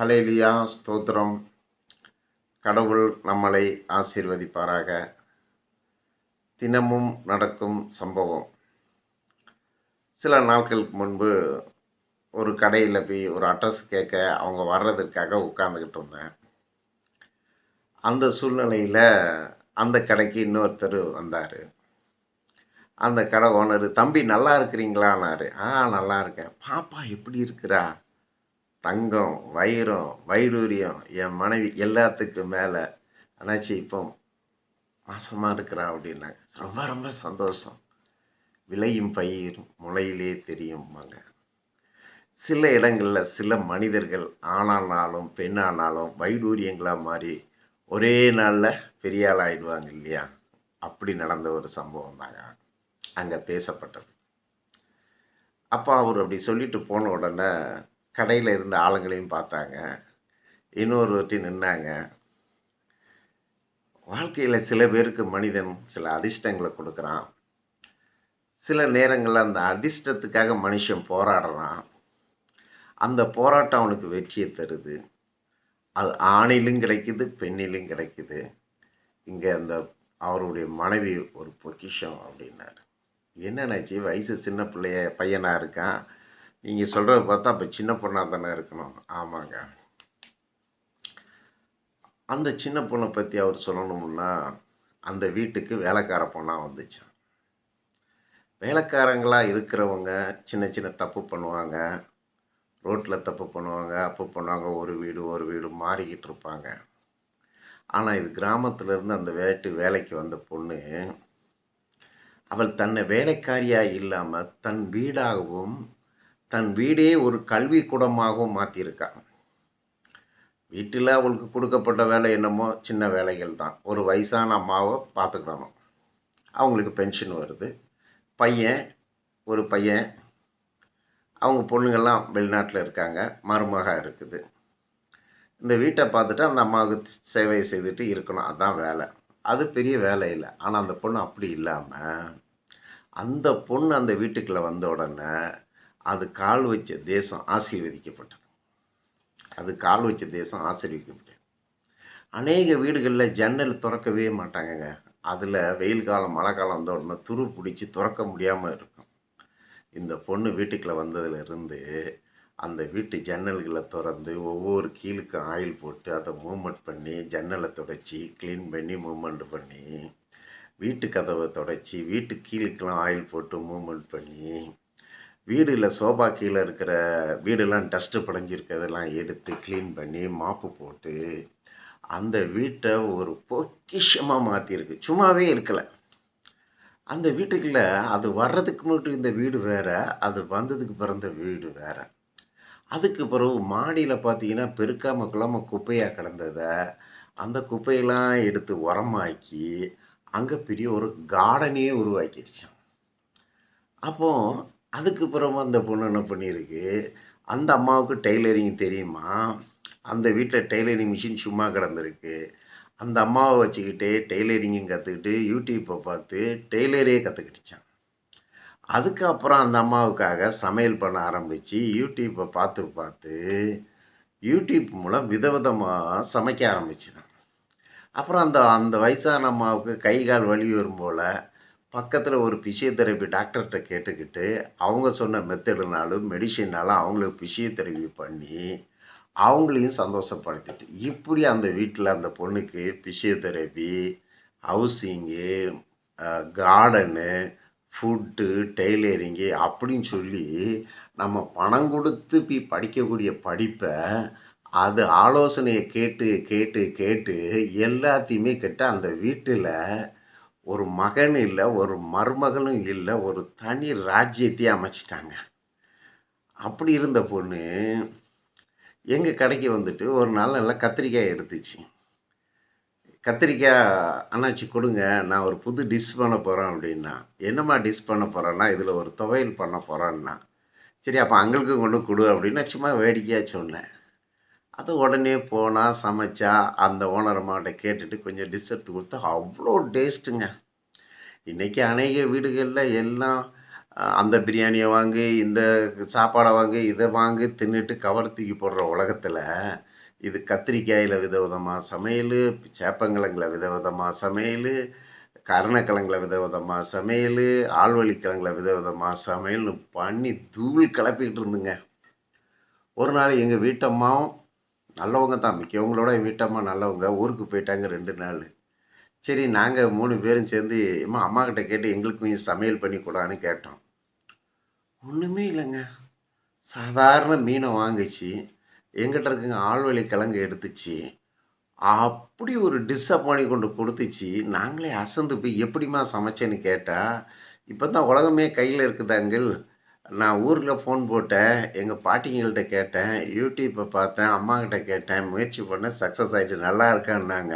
Hallelujah ஸ்தோத்திரம். கடவுள் நம்மளை ஆசீர்வதிப்பாராக. தினமும் நடக்கும் சம்பவம். சில நாட்களுக்கு முன்பு ஒரு கடையில் போய் ஒரு அட்ரஸ் கேட்க அவங்க வர்றதுக்காக உட்காந்துக்கிட்டு இருந்தேன். அந்த சூழ்நிலையில் அந்த கடைக்கு இன்னொருத்தர் வந்தார். அந்த கடை ஓனர் தம்பி நல்லா இருக்கிறீங்களான்னாரு ஆ நல்லா இருக்கேன். பாப்பா எப்படி இருக்கிறா? தங்கம் வைரம் வைடூரியம் என் மனைவி எல்லாத்துக்கும் மேலே அண்ணாச்சி இப்போ மாசமாக இருக்கிறா அப்படின்னாங்க. ரொம்ப ரொம்ப சந்தோஷம். விளையும் பயிர் முளையிலே தெரியும்பாங்க சில இடங்களில் சில மனிதர்கள் ஆணானாலும் பெண்ணானாலும் வைடூரியங்களாக மாறி ஒரே நாளில் பெரிய ஆள் ஆயிடுவாங்க இல்லையா? அப்படி நடந்த ஒரு சம்பவம் தாங்க. அங்கே பேசப்பட்டது. அப்போ அவர் அப்படி சொல்லிட்டு போன உடனே கடையில் இருந்த ஆளுங்களையும் பார்த்தாங்க. இன்னொரு ஒருத்தி நின்னாங்க. வாழ்க்கையில் சில பேருக்கு மனிதன் சில அதிர்ஷ்டங்களை கொடுக்குறான். சில நேரங்களில் அந்த அதிர்ஷ்டத்துக்காக மனுஷன் போராடுறான். அந்த போராட்டம் அவனுக்கு வெற்றியை தருது. அது ஆணிலும் கிடைக்குது பெண்ணிலும் கிடைக்குது. இங்கே அந்த அவருடைய மனைவி ஒரு பொக்கிஷம் அப்படின்னாரு. என்னன்னாச்சு வயசு சின்ன பிள்ளைய பையனாக இருக்கான்? நீங்கள் சொல்கிறத பார்த்தா அப்போ சின்ன பொண்ணாக தானே இருக்கணும். ஆமாங்க. அந்த சின்ன பொண்ணை பற்றி அவர் சொல்லணும்னா அந்த வீட்டுக்கு வேலைக்கார பொண்ணாக வந்துச்சான். வேலைக்காரங்களாக இருக்கிறவங்க சின்ன சின்ன தப்பு பண்ணுவாங்க. ரோட்டில் தப்பு பண்ணுவாங்க அப்போ பண்ணுவாங்க ஒரு வீடு ஒரு வீடு மாறிக்கிட்டு இருப்பாங்க. ஆனால் இது கிராமத்துலேருந்து அந்த வேட்டு வேலைக்கு வந்த பொண்ணு அவள் தன்னை வேலைக்காரியாக இல்லாமல் தன் வீடாகவும் தன் வீடே ஒரு கல்வி கூடமாகவும் மாற்றியிருக்கா வீட்டில் அவளுக்கு கொடுக்கப்பட்ட வேலை என்னமோ சின்ன வேலைகள் தான். ஒரு வயசான அம்மாவை பார்த்துக்கணும் அவங்களுக்கு பென்ஷன் வருது. பையன் ஒரு பையன் அவங்க பொண்ணுங்கள்லாம் வெளிநாட்டில் இருக்காங்க. மருமக இருக்குது. இந்த வீட்டை பார்த்துட்டு அந்த அம்மாவுக்கு சேவை செய்துட்டு இருக்கணும். அதுதான் வேலை. அது பெரிய வேலை இல்லை. ஆனால் அந்த பொண்ணு அப்படி இல்லாமல் அந்த பொண்ணு அந்த வீட்டுக்குள்ளே வந்த உடனே அது கால் வச்ச தேசம் ஆசீர்வதிக்கப்பட்டது. அது கால் வச்ச தேசம் ஆசீர்வதிக்கப்பட்டது. அநேக வீடுகளில் ஜன்னல் திறக்கவே மாட்டாங்கங்க. அதில் வெயில் காலம் மழை காலம் வந்த உடனே துரு பிடிச்சி திறக்க முடியாமல் இருக்கும். இந்த பொண்ணு வீட்டுக்குள்ளே வந்ததுலேருந்து அந்த வீட்டு ஜன்னல்களை திறந்து ஒவ்வொரு கீழுக்கும் ஆயில் போட்டு அதை மூமெண்ட் பண்ணி ஜன்னலை தொடச்சி க்ளீன் பண்ணி மூமெண்ட் பண்ணி வீட்டு கதவை தொடச்சி வீட்டு கீழுக்கெல்லாம் ஆயில் போட்டு மூமெண்ட் பண்ணி வீடில் சோபா கீழே இருக்கிற வீடெல்லாம் டஸ்ட்டு படைஞ்சிருக்கிறதெல்லாம் எடுத்து க்ளீன் பண்ணி மாப்பு போட்டு அந்த வீட்டை ஒரு பொக்கிஷமாக மாற்றிருக்கு சும்மாவே இருக்கலை. அந்த வீட்டுக்குள்ளே அது வர்றதுக்கு மட்டும் இந்த வீடு வேறு அது வந்ததுக்கு பிறந்த வீடு வேறு. அதுக்கு பிறகு மாடியில் பார்த்தீங்கன்னா பெருக்காம குழம்ப குப்பையாக கிடந்ததை அந்த குப்பையெல்லாம் எடுத்து உரமாக்கி அங்கே பெரிய ஒரு கார்டனே உருவாக்கிடுச்சான் அப்போது அதுக்கு பிறகு அந்த பொண்ணு என்ன பண்ணியிருக்கு? அந்த அம்மாவுக்கு டெய்லரிங் தெரியுமா? அந்த வீட்டில் டெய்லரிங் மிஷின் சும்மா கிடந்திருக்கு. அந்த அம்மாவை வச்சுக்கிட்டே டெய்லரிங்கும் கற்றுக்கிட்டு யூடியூப்பை பார்த்து டெய்லரே கற்றுக்கிட்டுச்சான் அதுக்கப்புறம் அந்த அம்மாவுக்காக சமையல் பண்ண ஆரம்பித்து யூடியூப்பை பார்த்து பார்த்து யூடியூப் மூலம் விதவிதமாக சமைக்க ஆரம்பிச்சுதான். அப்புறம் அந்த அந்த வயசான அம்மாவுக்கு கை கால் வலி வரும் போல் பக்கத்தில் ஒரு பிசியோதெரப்பி டாக்டர்கிட்ட கேட்டுக்கிட்டு அவங்க சொன்ன மெத்தடுனாலும் மெடிசின்னாலும் அவங்களுக்கு பிசியோதெரப்பி பண்ணி அவங்களையும் சந்தோஷப்படுத்திட்டு இப்படி அந்த வீட்டில் அந்த பொண்ணுக்கு physiotherapy housing garden food tailoring அப்படின்னு சொல்லி நம்ம பணம் கொடுத்து போய் படிக்கக்கூடிய படிப்பை அது ஆலோசனையை கேட்டு கேட்டு கேட்டு எல்லாத்தையுமே கேட்டு அந்த வீட்டில் ஒரு மகன் இல்லை ஒரு மருமகளும் இல்லை ஒரு தனி ராஜ்யத்தையே அமைச்சிட்டாங்க. அப்படி இருந்த பொண்ணு எங்கள் கடைக்கு வந்துட்டு ஒரு நாள் நல்லா கத்திரிக்காய் எடுத்துச்சு. கத்திரிக்காய் அண்ணாச்சி கொடுங்க நான் ஒரு புது டிஷ் பண்ண போகிறேன் அப்படின்னா. என்னம்மா டிஷ் பண்ண போகிறேன்னா இதில் ஒரு துவையல் பண்ண போகிறேன்னா சரி அப்போ அங்களுக்கும் கொண்டு கொடு அப்படின்னா சும்மா வேடிக்கையாக சொன்னேன். அது உடனே போனால் சமைச்சா அந்த ஓனர் அம்மாட்ட கேட்டுட்டு கொஞ்சம் டிஷ் எடுத்து கொடுத்தா அவ்வளோ டேஸ்ட்டுங்க இன்றைக்கி அநேக வீடுகளில் எல்லாம் அந்த பிரியாணியை வாங்கி இந்த சாப்பாடை வாங்கி இதை வாங்கி தின்னுட்டு கவர் தூக்கி போடுற உலகத்தில் இது கத்திரிக்காயில் விதவிதமாக சமையல் சேப்பங்கிழங்குல விதவிதமாக சமையல் கருணக்கிழங்குல விதவிதமாக சமையல் ஆழ்வழி விதவிதமாக சமையல்னு பண்ணி தூள் கிளப்பிக்கிட்டு இருந்துங்க. ஒரு நாள் எங்கள் வீட்டம்மாவும் நல்லவங்க தான். மிக்கவங்களோட எங்கள் வீட்டம்மா நல்லவங்க. ஊருக்கு போயிட்டாங்க ரெண்டு நாள். சரி நாங்கள் மூணு பேரும் சேர்ந்து அம்மா அம்மா கிட்ட கேட்டு எங்களுக்கு கொஞ்சம் சமையல் பண்ணி கூடான்னு கேட்டோம். ஒன்றுமே இல்லைங்க. சாதாரண மீனை வாங்கிச்சு. எங்கிட்ட இருக்குங்க ஆழ்வழி கிழங்கு எடுத்துச்சு. அப்படி ஒரு டிஷ்ஷை பண்ணி கொண்டு கொடுத்துச்சு. நாங்களே அசந்து போய் எப்படிம்மா சமைச்சேன்னு கேட்டால் இப்போ தான் உலகமே கையில் இருக்குதாங்கள். நான் ஊரில் ஃபோன் போட்டேன் எங்கள் பாட்டிங்கள்ட்ட கேட்டேன் யூடியூப்பை பார்த்தேன் அம்மாக்கிட்ட கேட்டேன் முயற்சி பண்ணேன் சக்ஸஸ் ஆகிட்டு நல்லா இருக்கான்னாங்க.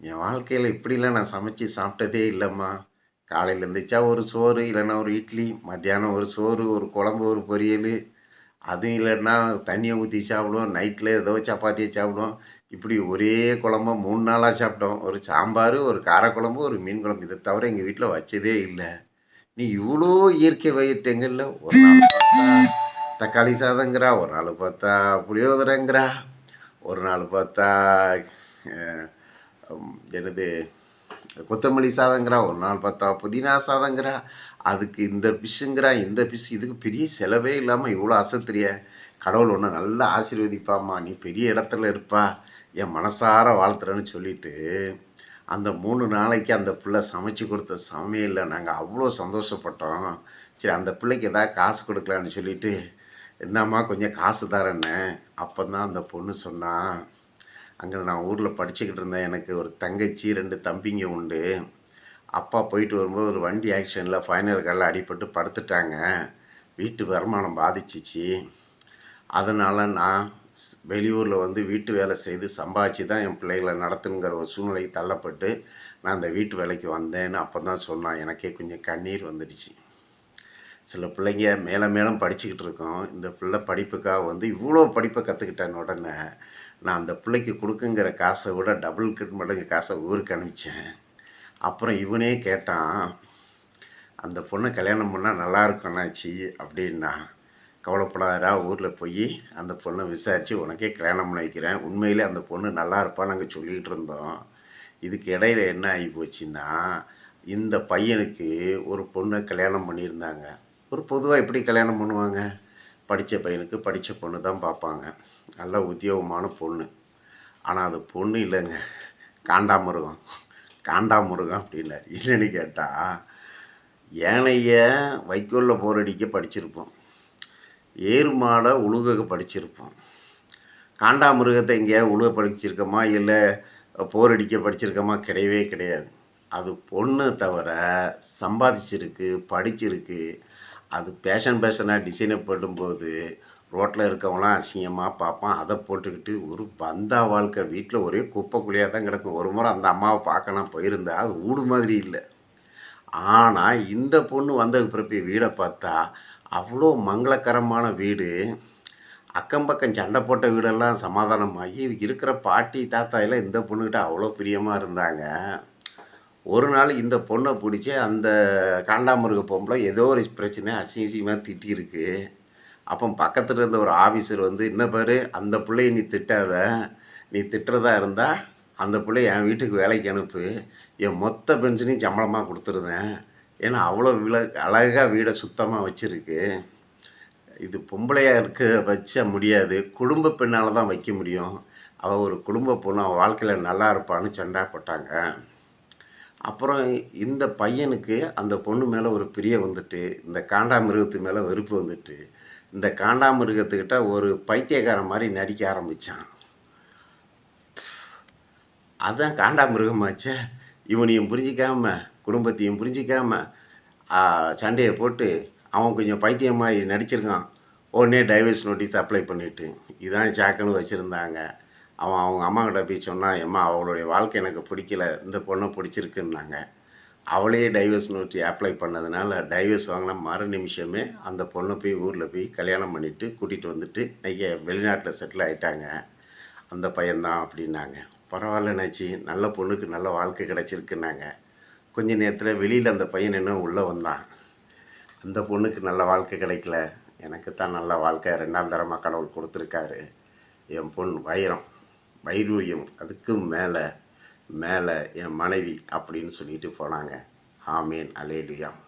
என் வாழ்க்கையில் இப்படிலாம் நான் சமைச்சு சாப்பிட்டதே இல்லைம்மா. காலையில் இருந்துச்சா ஒரு சோறு இல்லைன்னா ஒரு இட்லி மத்தியானம் ஒரு சோறு ஒரு குழம்பு ஒரு பொரியல். அதுவும் இல்லைன்னா தண்ணியை ஊற்றி சாப்பிடுவோம் நைட்டில் ஏதோ சப்பாத்தியை சாப்பிடுவோம். இப்படி ஒரே குழம்பா மூணு நாளாக சாப்பிட்டோம். ஒரு சாம்பார் ஒரு காரக்குழம்பு ஒரு மீன் குழம்பு. இதை தவிர எங்கள் வீட்டில் வச்சதே இல்லை. நீ இவ்வளோ இயற்கை வயிற்றுங்கள்ல ஒரு நாள் பார்த்தா தக்காளி சாதங்கிறா ஒரு நாள் பார்த்தா புளியோதரைங்கிறா ஒரு நாள் பார்த்தா எனது என்னது கொத்தமல்லி சாதங்கிறா ஒரு நாள் பார்த்தா புதினா சாதங்கிறா அதுக்கு இந்த பிஷ்ஷுங்கிறா இந்த பிஷ் இதுக்கு பெரிய செலவே இல்லாமல் இவ்வளோ அசத்திரிய. கடவுள் ஒன்று நல்லா ஆசீர்வதிப்பாம்மா. நீ பெரிய இடத்துல இருப்பா. என் மனசார வாழ்த்துறேன்னு சொல்லிட்டு அந்த மூணு நாளைக்கு அந்த பிள்ளை சமைச்சு கொடுத்த சமையலில் நாங்கள் அவ்வளோ சந்தோஷப்பட்டோம். சரி அந்த பிள்ளைக்கு ஏதாவது காசு கொடுக்கலான்னு சொல்லிட்டு என்னம்மா கொஞ்சம் காசு தரேன்னு. அப்போ தான் அந்த பொண்ணு சொன்னான் அங்கே நான் ஊரில் படிச்சுக்கிட்டு இருந்தேன். எனக்கு ஒரு தங்கச்சி ரெண்டு தம்பிங்க உண்டு. அப்பா போயிட்டு வரும்போது ஒரு வண்டி ஆக்சிடெண்ட்டில் ஃபைனல் காலில் அடிபட்டு படுத்துட்டாங்க. வீட்டு வருமானம் பாதிச்சிச்சு. அதனால் நான் வெளியூரில் வந்து வீட்டு வேலை செய்து சம்பாதிச்சு தான் என் பிள்ளைகளை நடத்துங்கிற ஒரு சூழ்நிலைக்கு தள்ளப்பட்டு நான் அந்த வீட்டு வேலைக்கு வந்தேன்னு அப்போ தான் சொன்னான். எனக்கே கொஞ்சம் கண்ணீர் வந்துடுச்சு. சில பிள்ளைங்க மேலே மேலும் படிச்சுக்கிட்டு இருக்கோம். இந்த பிள்ளை படிப்புக்காக வந்து இவ்வளோ படிப்பை கற்றுக்கிட்டேன் உடனே நான் அந்த பிள்ளைக்கு கொடுக்குங்கிற காசை விட டபுள் கட் மடங்கு காசை ஊருக்கு அனுப்பிச்சேன். அப்புறம் இவனே கேட்டான் அந்த பொண்ணை கல்யாணம் பண்ணால் நல்லா இருக்கணாச்சி அப்படின்னா கவலைப்படாதடா ஊரில் போய் அந்த பொண்ணை விசாரித்து உனக்கே கல்யாணம் பண்ணி வைக்கிறேன். உண்மையிலே அந்த பொண்ணு நல்லா இருப்பான்னு நாங்கள் சொல்லிகிட்டு இருந்தோம். இதுக்கு இடையில என்ன ஆகி போச்சுன்னா இந்த பையனுக்கு ஒரு பொண்ணை கல்யாணம் பண்ணியிருந்தாங்க. ஒரு பொதுவாக எப்படி கல்யாணம் பண்ணுவாங்க? படித்த பையனுக்கு படித்த பொண்ணு தான் பார்ப்பாங்க. நல்ல உத்தியோகமான பொண்ணு. ஆனால் அது பொண்ணு இல்லைங்க. காண்டாமிருகம். காண்டாமிருகம் அப்படின்னார் என்னன்னு கேட்டால் ஏனைய வைக்கோலில் போரடிக்க படிச்சிருப்போம். ஏறு மாடை உழுக படிச்சிருப்போம். காண்டாமிருகத்தை எங்கேயாவது உழுக படிச்சிருக்கோமா? இல்லை போரடிக்க படிச்சிருக்கோமா? கிடையவே கிடையாது. அது பொண்ணு தவிர சம்பாதிச்சிருக்கு படிச்சிருக்கு. அது பேஷன் பேஷனாக டிசைனை போடும்போது ரோட்டில் இருக்கவங்களாம் அசிங்கமாக பார்ப்பான். அதை போட்டுக்கிட்டு ஒரு பந்தா வாழ்க்கை. வீட்டில் ஒரே குப்பை குழியாக தான் கிடக்கும். ஒரு முறை அந்த அம்மாவை பார்க்கலாம் போயிருந்தா அது ஊடு மாதிரி இல்லை. ஆனால் இந்த பொண்ணு வந்ததுக்கு பிறப்பி வீடை பார்த்தா அவ்வளோ மங்களகரமான வீடு. அக்கம் பக்கம் சண்டை போட்ட வீடெல்லாம் சமாதானமாகி இருக்கிற பாட்டி தாத்தா எல்லாம் இந்த பொண்ணுக்கிட்ட அவ்வளோ பிரியமாக இருந்தாங்க. ஒரு நாள் இந்த பொண்ணை பிடிச்சி அந்த காண்டாமிருக பொம்பளை ஏதோ ஒரு பிரச்சனை அசிங்கசியமாக திட்டியிருக்கு. அப்போ பக்கத்தில் இருந்த ஒரு ஆஃபீஸர் வந்து என்ன பாரு அந்த பிள்ளைய நீ திட்டாத. நீ திட்டுறதா இருந்தால் அந்த பிள்ளைய என் வீட்டுக்கு வேலைக்கு அனுப்பு. என் மொத்த பென்ஷனையும் சம்பளமாக கொடுத்துருந்தேன் ஏன்னா அவ்வளோ வில அழகாக வீடை சுத்தமாக வச்சுருக்கு. இது பொம்பளையாக இருக்க வச்ச முடியாது. குடும்ப பெண்ணால் தான் வைக்க முடியும். அவள் ஒரு குடும்ப பொண்ணு அவள் வாழ்க்கையில் நல்லா இருப்பான்னு சண்டா போட்டாங்க. அப்புறம் இந்த பையனுக்கு அந்த பொண்ணு மேலே ஒரு பிரிய வந்துட்டு இந்த காண்டாமிருகத்து மேலே வெறுப்பு வந்துட்டு இந்த காண்டாமிருகத்துக்கிட்ட ஒரு பைத்தியக்காரன் மாதிரி நடிக்க ஆரம்பித்தான் அதான் காண்டாமிருகமாச்சே. இவனையும் புரிஞ்சிக்காமல் குடும்பத்தையும் புரிஞ்சிக்காம சண்டையை போட்டு அவன் கொஞ்சம் பைத்தியம் மாதிரி நடிச்சிருக்கான். உடனே டைவர்ஸ் நோட்டீஸ் அப்ளை பண்ணிவிட்டு இதான் சாக்குன்னு வச்சுருந்தாங்க. அவன் அவங்க அம்மாக்கிட்ட போய் சொன்னான் எம்மா அவளுடைய வாழ்க்கை எனக்கு பிடிக்கல. இந்த பொண்ணை பிடிச்சிருக்குன்னாங்க. அவளே டைவர்ஸ் நோட்டி அப்ளை பண்ணதுனால டைவர்ஸ் வாங்கின மறு நிமிஷமே அந்த பொண்ணை போய் ஊரில் போய் கல்யாணம் பண்ணிவிட்டு கூட்டிகிட்டு வந்துட்டு இன்றைக்கி வெளிநாட்டில் செட்டில் ஆகிட்டாங்க அந்த பையன்தான் அப்படின்னாங்க. பரவாயில்லனாச்சி நல்ல பொண்ணுக்கு நல்ல வாழ்க்கை கிடச்சிருக்குன்னாங்க. கொஞ்ச நேரத்தில் வெளியில் அந்த பையன் என்ன உள்ளே வந்தான். அந்த பொண்ணுக்கு நல்ல வாழ்க்கை கிடைக்கல. எனக்கு தான் நல்ல வாழ்க்கை. ரெண்டாம் தரமாக கடவுள் கொடுத்துருக்காரு. என் பொண்ணு வைரம் வைரூயம் அதுக்கும் மேலே மேலே என் மனைவி அப்படின்னு சொல்லிட்டு போனாங்க. ஆமீன். அலேலியாம்